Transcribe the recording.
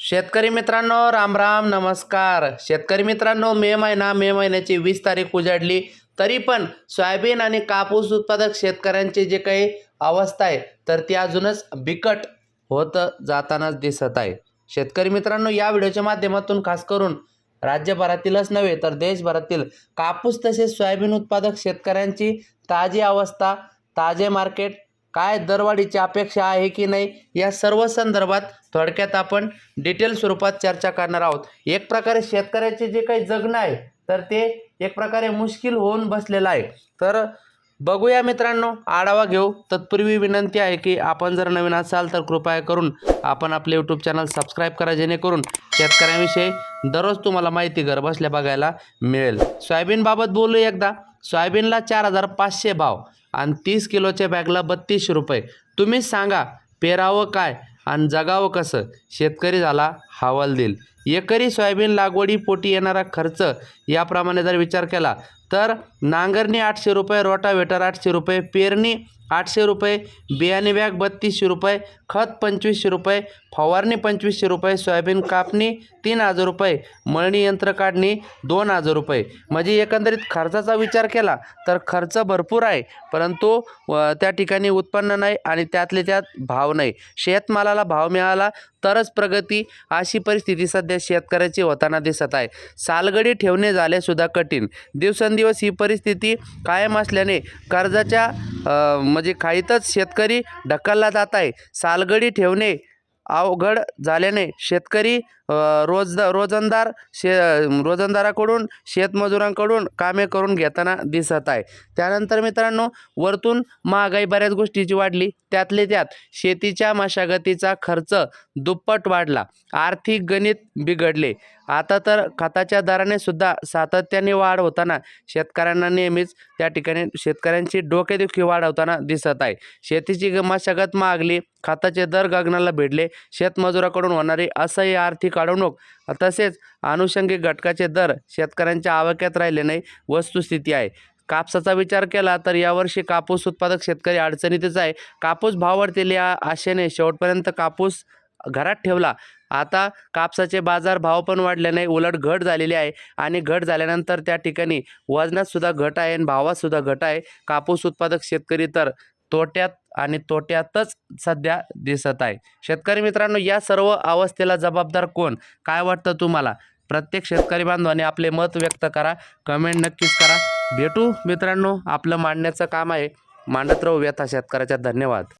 शेतकरी मित्रांनो राम राम नमस्कार. शेतकरी मित्रांनो मे महिना मे महिन्याची वीस तारीख उजाडली तरी पण सोयाबीन आणि कापूस उत्पादक शेतकऱ्यांची जे काही अवस्था आहे तर ती अजूनच बिकट होत जातानाच दिसत आहे. शेतकरी मित्रांनो या व्हिडिओच्या माध्यमातून खास करून राज्यभरातीलच नव्हे तर देशभरातील कापूस तसेच सोयाबीन उत्पादक शेतकऱ्यांची ताजी अवस्था ताजे मार्केट काय दरवाढीची अपेक्षा आहे की नाही या सर्व संदर्भात थोडक्यात आपण डिटेल स्वरूपात चर्चा करणार आहोत. एक प्रकारे शेतकऱ्याचे जे काही जगणं आहे तर ते एक प्रकारे मुश्किल होऊन बसलेलं आहे. तर बघूया मित्रांनो आढावा घेऊ. तत्पूर्वी विनंती आहे की आपण जर नवीन असाल तर कृपया करून आपण आपले यूट्यूब चॅनल सबस्क्राईब करा जेणेकरून शेतकऱ्यांविषयी दररोज तुम्हाला माहिती घरबसल्या बघायला मिळेल. सोयाबीनबाबत बोलू एकदा. सोयाबीनला चार हजार पाचशे भाव. आणि तीस किलोच्या बॅगला बत्तीसशे रुपये. तुम्हीच सांगा पेरावं काय आणि जगावं कसं? शेतकरी झाला हवालदिल. एकरी सोयाबीन लागवडीपोटी येणारा खर्च याप्रमाणे जर विचार केला तर नांगरणी आठशे रुपये रोटावेटर आठशे रुपये पेरणी आठशे रुपये बियाणे बॅग बत्तीसशे रुपये खत पंचवीसशे रुपये फवारणी पंचवीसशे रुपये सोयाबीन कापणी तीन हजार रुपये मळणी यंत्र काढणी दोन हजार रुपये. म्हणजे एकंदरीत खर्चाचा विचार केला तर खर्च भरपूर आहे परंतु त्या ठिकाणी उत्पन्न नाही आणि त्यातले त्यात भाव नाही. शेतमालाला भाव मिळाला तरच प्रगती अशी परिस्थिती सध्या शेतकऱ्याची होताना दिसत आहे. सालगडी ठेवणे झालेसुद्धा कठीण. दिवसेंदिवस ही परिस्थिती कायम असल्याने कर्जाच्या म्हणजे खाईतच शेतकरी ढकलला जात आहे. सालगडी ठेवणे अवघड झाल्याने शेतकरी रोजद रोजंदार शे रोजंदाराकडून शेतमजुरांकडून कामे करून घेताना दिसत आहे. त्यानंतर मित्रांनो वरतून महागाई बऱ्याच गोष्टीची वाढली. त्यातले त्यात शेतीच्या मशागतीचा खर्च दुप्पट वाढला. आर्थिक गणित बिघडले. आता तर खताच्या दराने सुद्धा सातत्याने वाढ होताना शेतकऱ्यांना नेहमीच त्या ठिकाणी शेतकऱ्यांची डोकेदुखी वाढवताना दिसत आहे. शेतीची ग- मशागत महागली खताचे दर गगनाला भिडले. शेतमजुराकडून होणारी असह्य आर्थिक अडवणूक तसेच अनुषंगिक घटकाचे दर शेतकऱ्यांच्या आवाक्यात राहिले नाही वस्तुस्थिती आहे. कापसाचा विचार केला तर यावर्षी कापूस उत्पादक शेतकरी अडचणीतच आहे. कापूस भाव वाढतील या आशेने शेवटपर्यंत कापूस घरात ठेवला. आता कापसाचे बाजार भाव पण वाढले नाही उलट घट झालेली आहे आणि घट झाल्यानंतर त्या ठिकाणी वजनातसुद्धा घट आहे आणि भावातसुद्धा घट आहे. कापूस उत्पादक शेतकरी तर तोट्यात आणि तोट्यातच सध्या दिसत आहे. शेतकरी मित्रांनो या सर्व अवस्थेला जबाबदार कोण? काय वाटतं तुम्हाला? प्रत्येक शेतकरी बांधवाने आपले मत व्यक्त करा कमेंट नक्कीच करा. भेटू मित्रांनो आपलं मांडण्याचं काम आहे. मांडत राहू व्यथा शेतकऱ्याच्या. धन्यवाद.